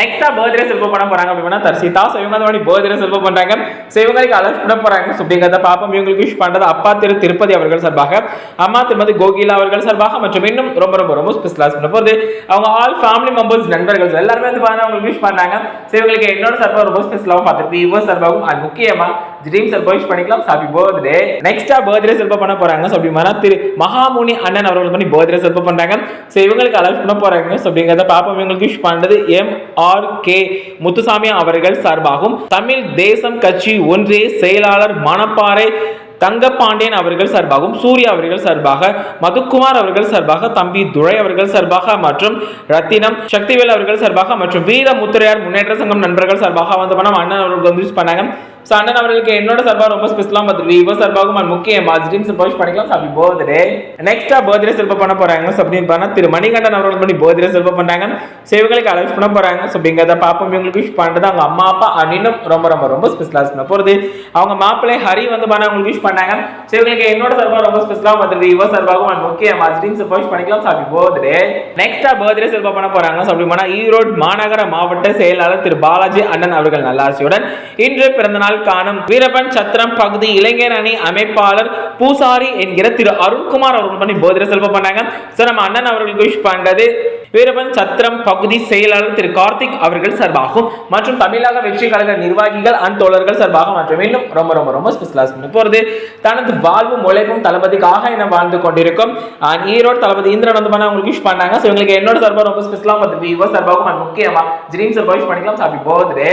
நெக்ஸ்டா birthday செல்ஃபோ பண்ண போறாங்க அப்படின்னா தர்சிதா ஸோ இவங்க அந்த மாதிரி பர்த்டே செல்ஃபோ பண்றாங்க. ஸோ இவங்களுக்கு அலர்ட் பண்ண போறாங்க. அப்படிங்கிறத பாப்போம் இவங்களுக்கு விஷ் பண்றது அப்பா திரு திருப்பதி அவர்கள் சார்பாக அம்மா திருமதி கோகிலா அவர்கள் சார்பாக மற்றும் இன்னும் ரொம்ப ரொம்ப ரொம்ப ஸ்பெஷலாக பண்ண போது அவங்க ஆல் ஃபேமிலி மெம்பர்ஸ் நண்பர்கள். எல்லாருமே வந்து பாருங்க அவங்களுக்கு விஷ் பண்ணாங்க ஸோ இவங்களுக்கு என்னோட சார்பாக ரொம்ப ஸ்பெஷலாகவும் பார்த்துருக்கு இவர் சார்பாகவும் அது முக்கியமா ட்ரீம் சார்பாக விஷ் பண்ணிக்கலாம். ஹாப்பி பர்த்டே நெக்ஸ்டா பர்த்டே செல்ஃபோ பண்ண போறாங்க. ஸோ அப்படின்னா திரு மகாமுனி அண்ணன் அவர்கள் பண்ணி பர்த்டே செல்ஃபோ பண்றாங்க. ஸோ இவங்களுக்கு அலர்ட் பண்ண போறாங்க. ஸோ அப்படிங்கிறத பாப்போம் இவங்களுக்கு விஷ் பண்றது எம் ஆர் கே முத்துசாமி அவர்கள் சார்பாகவும் தமிழ் தேசம் கட்சி ஒன்றிய செயலாளர் மணப்பாறை தங்கப்பாண்டியன் அவர்கள் சார்பாகவும் சூர்யா அவர்கள் சார்பாக மதுக்குமார் அவர்கள் சார்பாக தம்பி துரை அவர்கள் சார்பாக மற்றும் ரத்தினம் சக்திவேல் அவர்கள் சார்பாக மற்றும் வீர முத்திரையார் முன்னேற்ற சங்கம் நண்பர்கள் சார்பாக வந்து பணம் அண்ணன் அவர்கள் வந்து யூஸ் பண்ணாங்க. ஸோ அண்ணன் அவர்களுக்கு என்னோட சார்பாக ரொம்ப ஸ்பெஷலாக பார்த்துருக்கு இவ சார்பாகவும் அது முக்கியம் ட்ரீம்ஸ் விஷ் பண்ணிக்கலாம். சாப்பி பர்த்டே நெக்ஸ்டா பர்த்டே செல்ப பண்ண போறாங்க. அப்படின்னு பண்ணா திரு மணிகண்டன் அவர்கள் பண்ணி பர்த்டே செல்ப பண்ணாங்க. ஸோ இவங்களுக்கு பண்ண போறாங்க. ஸோ அப்படிங்கிறத பாப்போம். இவங்களுக்கு விஷ் பண்ணுறது அவங்க அம்மா அப்பா அண்ணனும் ரொம்ப ரொம்ப ரொம்ப ஸ்பெஷலாக பண்ண போகிறது அவங்க மாப்பிள்ளை ஹரி வந்து பண்ண அவங்களுக்கு விஷ் பண்ணாங்க. ஸோ இவங்களுக்கு என்னோட சார்பாக ரொம்ப ஸ்பெஷலாக பார்த்துருக்கு இவ சார்பாகவும் அது முக்கியம் ட்ரீம்ஸ் விஷ் பண்ணிக்கலாம். சாப்பி பர்த்டே நெக்ஸ்டா பர்த்டே செல்ப பண்ண போறாங்க. ஸோ அப்படி பண்ணா ஈரோடு மாநகர மாவட்ட செயலாளர் திரு பாலாஜி அண்ணன் அவர்கள் நல்லாசியுடன். இன்று பிறந்தநாள் காணும் வீரபன் சத்திரம் பகுதி இளைஞர் அணி அமைப்பாளர் பூசாரி என்கிற திரு அருண்குமார் அவர்கள் பண்ணி போதிர செல்வம் பண்ணாங்க. ஸோ நம்ம அண்ணன் அவர்களுக்கு விஷ் பண்றது வீரபன் சத்திரம் பகுதி செயலாளர் திரு கார்த்திக் அவர்கள் சார்பாகவும் மற்றும் தமிழக வெற்றி கழக நிர்வாகிகள் அண்ட் தோழர்கள் சார்பாக மற்றும் இன்னும் ரொம்ப ரொம்ப ரொம்ப ஸ்பெஷலாக போகிறது தனது வாழ்வும் உழைப்பும் தளபதிக்காக என்ன வாழ்ந்து கொண்டிருக்கும் ஈரோடு தளபதி இந்திரன் வந்து பண்ண உங்களுக்கு விஷ் பண்ணாங்க. ஸோ இவங்களுக்கு என்னோட சார்பாக ரொம்ப ஸ்பெஷலாக பார்த்து விவோ சார்பாகவும் and முக்கியமாக ட்ரீம் சார்பாக விஷ் பண்ணிக்கலாம். ஹாப்பி பர்த்டே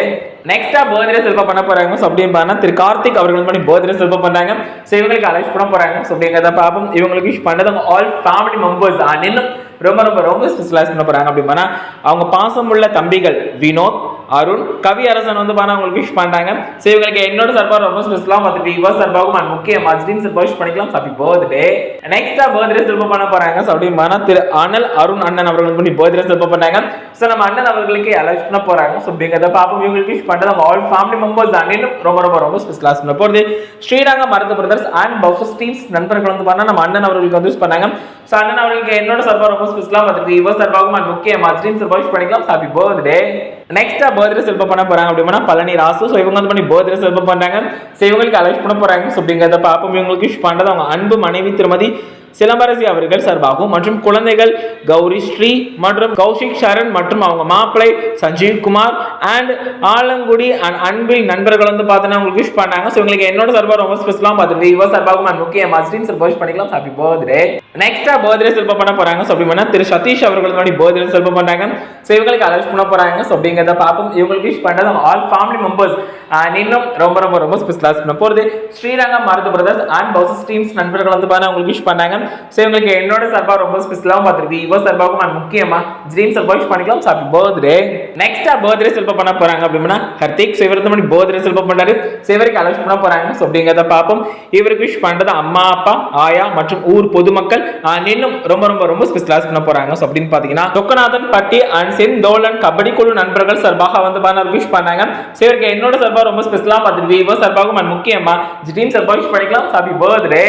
நெக்ஸ்ட்டாக பர்த்டே சிறப்பாக பண்ண போகிறாங்க ஸோ அப்படின்னு பார்த்தா திரு கார்த்திக் அவர்கள் பண்ணி பர்த்டே செல்ப பண்ணாங்க. ஸோ இவங்களுக்கு அலைஸ் பண்ண போகிறாங்க ஸோ அப்படிங்கிறத பார்ப்போம். இவங்களுக்கு விஷ் பண்ணது ஆல் ஃபேமிலி மெம்பர்ஸ் and இன்னும் ரொம்ப ரொம்ப ரொம்ப ஸ்பெஷலைஸ் பண்ண போகிறாங்க அப்படின்னா அவங்க பாசமுள்ள தம்பிகள் வினோத் அருண் கவி அரசன் வந்து பாருங்க அவங்களுக்கு விஷ் பண்றாங்க ஸோ இவங்களுக்கு என்னோட சார்பாக ரொம்ப ஸ்பெஷலாக பார்த்துட்டு இவ சார்பாகவும் and முக்கியமா ட்ரீம் சார்பாக விஷ் பண்ணிக்கலாம். ஹாப்பி பர்த்டே நெக்ஸ்டா பர்த்டே சிறப்பு பண்ண போறாங்க. ஸோ திரு அனல் அருண் அண்ணன் அவர்களுக்கு பண்ணி பர்த்டே சிறப்பு பண்ணாங்க ஸோ நம்ம அண்ணன் அவர்களுக்கு அலர்ட் பண்ண போறாங்க. ஸோ அப்படிங்கிறத பாப்போம் இவங்களுக்கு விஷ் பண்ணுறது நம்ம ஆல் ஃபேமிலி மெம்பர்ஸ் and ரொம்ப ரொம்ப ரொம்ப ஸ்பெஷலாக பண்ண போகிறது ஸ்ரீரங்கம் மருது பிரதர்ஸ் அண்ட் பவுசஸ் டீம்ஸ் நண்பர்கள் வந்து பண்ணா நம்ம அண்ணன் அவர்களுக்கு வந்து யூஸ் பண்ணாங்க. ஸோ அண்ணன் அவர்களுக்கு என்னோட சார்பாக ரொம்ப ஸ்பெஷலாக பார்த்துட்டு இவ சார்பாகவும் and முக்கியமா ட்ரீம் சார்பாக விஷ் பண்ணிக்கலாம். ஹாப்பி பர்த்டே நெக்ஸ்டா பர்த்டே செல்பம் பண்ண போறாங்க. அப்படின்னா பழனி ராசு. ஸோ இவங்க வந்து பண்ணி பர்த்டே செல்பம் பண்றாங்க. ஸோ இவங்களுக்கு அலர்ட் பண்ண போறாங்க. ஸோ அப்படிங்கிறத பாப்போம். இவங்களுக்கு விஷ் பண்ணுறது அவங்க அன்பு மனைவி திருமதி சிலம்பரசி அவர்கள் சார்பாகவும் மற்றும் குழந்தைகள் கௌரி ஸ்ரீ மற்றும் கௌஷிக் சரண் மற்றும் அவங்க மாப்பிள்ளை சஞ்சீவ் குமார் அண்ட் ஆலங்குடி அண்ட் அன்பில் நண்பர்கள் வந்து பார்த்தீங்கன்னா உங்களுக்கு விஷ் பண்ணாங்க. ஸோ உங்களுக்கு என்னோட சார்பாக ரொம்ப ஸ்பெஷலாக பார்த்துட்டு இவ சார்பாகவும் நான் முக்கிய மாஸ்டரின் சார் விஷ் பண்ணிக்கலாம். ஹாப்பி பர்த்டே நெக்ஸ்டா பர்த்டே சிறப்பாக பண்ண போறாங்க. ஸோ அப்படின்னா திரு சதீஷ் அவர்கள் முன்னாடி பர்த்டே சிறப்பாக பண்ணாங்க ஸோ இவங்களுக்கு அலர்ட் பண்ண போகிறாங்க ஸோ அப்படிங்கிறத பார்ப்போம். இவங்களுக்கு விஷ் பண்ணுறது ஆல் ஃபேமிலி மெம்பர்ஸ் இன்னும் ரொம்ப ரொம்ப ரொம்ப ஸ்பெஷலாக பண்ண போகிறது ஸ்ரீரங்கம் மருது பிரதர்ஸ் அண்ட் பவுசஸ் டீம்ஸ் நண்பர்கள் வந்து பாருங்க உங்களுக்கு விஷ் பண்ணாங்க. ஸோ இவங்களுக்கு என்னோட சார்பாக ரொம்ப ஸ்பெஷலாகவும் பார்த்துருக்கு. இவ சார்பாகவும் நான் முக்கியமா ட்ரீம் சார்பாக விஷ் பண்ணிக்கலாம். ஹாப்பி பர்த்டே நெக்ஸ்டா பர்த்டே செல்ப பண்ண போறாங்க அப்படின்னா ஹர்திக். ஸோ இவர் மணி பர்த்டே செல்ப பண்ணுறாரு ஸோ இவருக்கு அலோஸ் பண்ண போறாங்க. ஸோ அப்படிங்கிறத பார்ப்போம். இவருக்கு விஷ் பண்ணுறது அம்மா அப்பா ஆயா மற்றும் ஊர் பொதுமக்கள். இன்னும் ரொம்ப ரொம்ப ரொம்ப ஸ்பெஷலாக பண்ண போறாங்க. ஸோ அப்படின்னு பார்த்தீங்கன்னா சொக்கநாதன் பட்டி அண்ட் செந்தோலன் கபடி குழு நண்பர்கள் சார்பாக வந்து பாருங்க விஷ் பண்ணாங்க. ஸோ இவருக்கு என்னோட சார்பாக ரொம்ப ஸ்பெஷலாக பார்த்துட்டு இவ சார்பாகவும் அண்ட் முக்கியமா? ட்ரீம் சார்பாக விஷ் பண்ணிக்கலாம் ஹாப்பி பர்த்டே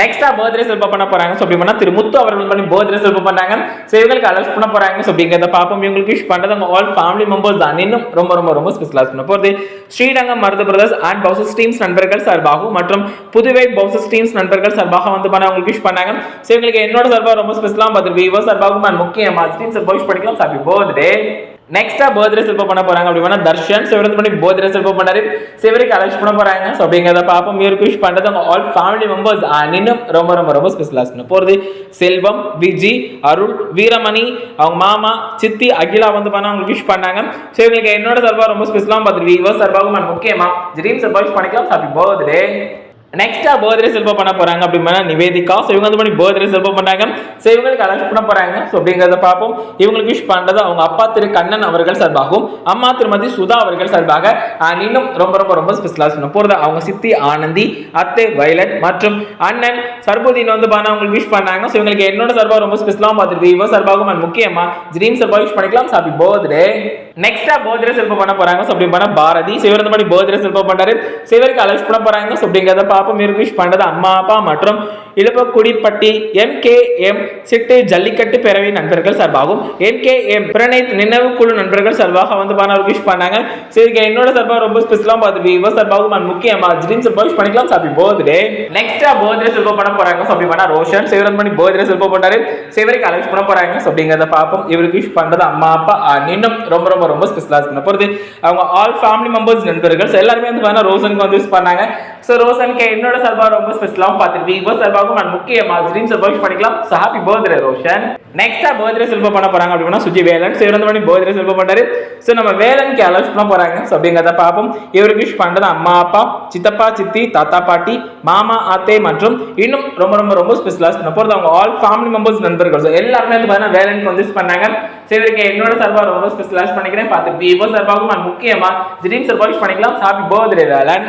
நெக்ஸ்டா பர்த்டே செல்ப பண்ண போறாங்க. ஸோ அப்படின்னா திரு முத்து அவர்கள் பண்ணி பர்த்டே செல்ப பண்ணாங்க. ஸோ இவங்களுக்கு அலர்ட் பண்ண போறாங்க. ஸோ அப்படிங்கிறத பார்ப்போம். இவங்களுக்கு விஷ் பண்ணுறது அவங்க ஆல் ஃபேமிலி மெம்பர்ஸ் தான். இன்னும் ரொம்ப ரொம்ப ரொம்ப ஸ்பெஷலாக பண்ண போகிறது ஸ்ரீரங்கம் மருது பிரதர்ஸ் அண்ட் பவுசஸ் டீம்ஸ் நண்பர்கள் சார்பாகவும் மற்றும் புதுவை பவுசஸ் டீம்ஸ் நண்பர்கள் சார்பாக வந்து பண்ண அவங்களுக்கு விஷ் பண்ணாங்க. ஸோ இவங்களுக்கு என்னோட சார்பாக ரொம்ப ஸ்பெஷலாக பார்த்துருக்கு. விவோ சார்பாகவும் அண்ட் முக்கியமா? டீம் சார்பாக விஷ் பண்ணிக்கலாம் ஹாப்பி பர்த்டே நெக்ஸ்டா பர்த்டே செல்ப பண்ண போறாங்க அப்படின்னா தர்ஷன். ஸோ பண்ணி பர்த்டே செல்ப பண்ணாரு. ஸோ இவருக்கு பண்ண போறாங்க. ஸோ அப்படிங்கிறத பார்ப்போம். இவருக்கு விஷ் பண்றது அவங்க ஆல் ஃபேமிலி மெம்பர்ஸ் இன்னும் ரொம்ப ரொம்ப ரொம்ப ஸ்பெஷலாக பண்ண போறது செல்வம் விஜி அருள் வீரமணி அவங்க மாமா சித்தி அகிலா வந்து பண்ண அவங்களுக்கு விஷ் பண்ணாங்க. ஸோ இவங்களுக்கு என்னோட சார்பாக ரொம்ப ஸ்பெஷலாக பார்த்துட்டு விவோ சார்பாகவும் முக்கியமா ட்ரீம் சார்பாக விஷ் பண்ணிக்கலாம். ஹாப்பி பர்த்டே நெக்ஸ்டா பர்த்டே செல்ஃபோ பண்ண போறாங்க அப்படின்னா நிவேதிகா. ஸோ இவங்க வந்து பண்ணி பர்த்டே செல்ஃபோ பண்ணாங்க ஸோ இவங்களுக்கு அலர்ட் பண்ண போறாங்க. ஸோ அப்படிங்கிறத பார்ப்போம். இவங்களுக்கு விஷ் பண்ணுறது அவங்க அப்பா திரு கண்ணன் அவர்கள் சார்பாகவும் அம்மா திருமதி சுதா அவர்கள் சார்பாக இன்னும் ரொம்ப ரொம்ப ரொம்ப ஸ்பெஷலாக சொல்ல போறது அவங்க சித்தி ஆனந்தி அத்தை வயலட் மற்றும் அண்ணன் சர்புதீன் வந்து பண்ண அவங்களுக்கு விஷ் பண்ணாங்க ஸோ இவங்களுக்கு என்னோட சார்பாக ரொம்ப ஸ்பெஷலாக பார்த்துருக்கு. இவ சார்பாகவும் and முக்கியமா ட்ரீம் சார்பாக விஷ் பண்ணிக்கலாம். ஹாப்பி பர்த்டே நெக்ஸ்டா பர்த்டே சிற்பம் பண்ண போறாங்க. ஸோ அப்படி பண்ண பாரதி. ஸோ இவர் இந்த மாதிரி பர்த்டே செல்பம் பண்றாரு. ஸோ இவருக்கு பண்ண போறாங்க. ஸோ அப்படிங்கிறத பாப்போம். இவருக்கு பண்றது அம்மா அப்பா மற்றும் இழுப்பக்குடிப்பட்டி எம் கே எம் சிட்டு ஜல்லிக்கட்டு பேரவை நண்பர்கள் சார்பாகும். எம் கே எம் பிரணீத் நினைவு குழு நண்பர்கள் சார்பாக வந்து பண்ண விஷ் பண்ணாங்க. ஸோ இதுக்கு என்னோட சார்பாக ரொம்ப ஸ்பெஷலாக பார்த்து இவ சார்பாகவும் and முக்கியமா ட்ரீம் சார்பாக விஷ் பண்ணிக்கலாம். ஹாப்பி போதே நெக்ஸ்டா போதிர சிற்பம் பண்ண போறாங்க. ஸோ அப்படி பண்ணா ரோஷன். ஸோ பண்ணி போதிர சிற்பம் பண்ணாரு ஸோ இவருக்கு பண்ண போறாங்க. ஸோ அப்படிங்கிறத பார்ப்போம் இவருக்கு விஷ் பண்றது அம்மா அப்பா இன்னும் ரொம்ப ரொம்ப ரொம்ப ஸ்பெஷலாக பண்ண போகிறது அவங்க ஆல் ஃபேமிலி மெம்பர்ஸ் நண்பர்கள் ஸோ எல்லாருமே வந்து பார்த்தீங்கன்னா ரோசனுக்கு வந்து யூஸ் பண்ணாங்க. ஸோ ரோஷனுக்கு என்னோட சார்பாக ரொம்ப ஸ்பெஷலாகவும் பார்த்துட்டு இவ சார்பாகவும் நான் முக்கியமா ட்ரீம் சார்பாக பண்ணிக்கலாம். ஸோ ஹாப்பி பர்த்டே ரோஷன் நெக்ஸ்டா பர்த்டே செல்பம் பண்ண போறாங்க அப்படின்னா சுஜி வேலன் ஸோ இவர் மணி பர்த்டே செல்பம் பண்ணாரு ஸோ நம்ம வேலனுக்கு அலோஸ் பண்ண போறாங்க. ஸோ அப்படிங்கிறத பார்ப்போம். இவருக்கு விஷ் பண்றது அம்மா அப்பா சித்தப்பா சித்தி தாத்தா பாட்டி மாமா அத்தை மற்றும் இன்னும் ரொம்ப ரொம்ப ரொம்ப ஸ்பெஷலாக பண்ண போகிறது அவங்க ஆல் ஃபேமிலி மெம்பர்ஸ் நண்பர்கள். ஸோ எல்லாருமே வந்து பார்த்தீங்கன்னா வேலனுக்கு வந்து யூஸ் பண்ணாங்க. சரி இவருக்கு என்னோட சார்பாக ரொம்ப ஸ்பெஷலாக பண்ணிக்கிறேன். பார்த்து விவோ சார்பாகவும் நான் முக்கியமா ட்ரீம் சார்பாக பண்ணிக்கலாம். பண்ணிக்கலாம் ஹாப்பி பர்த்டே வேலன்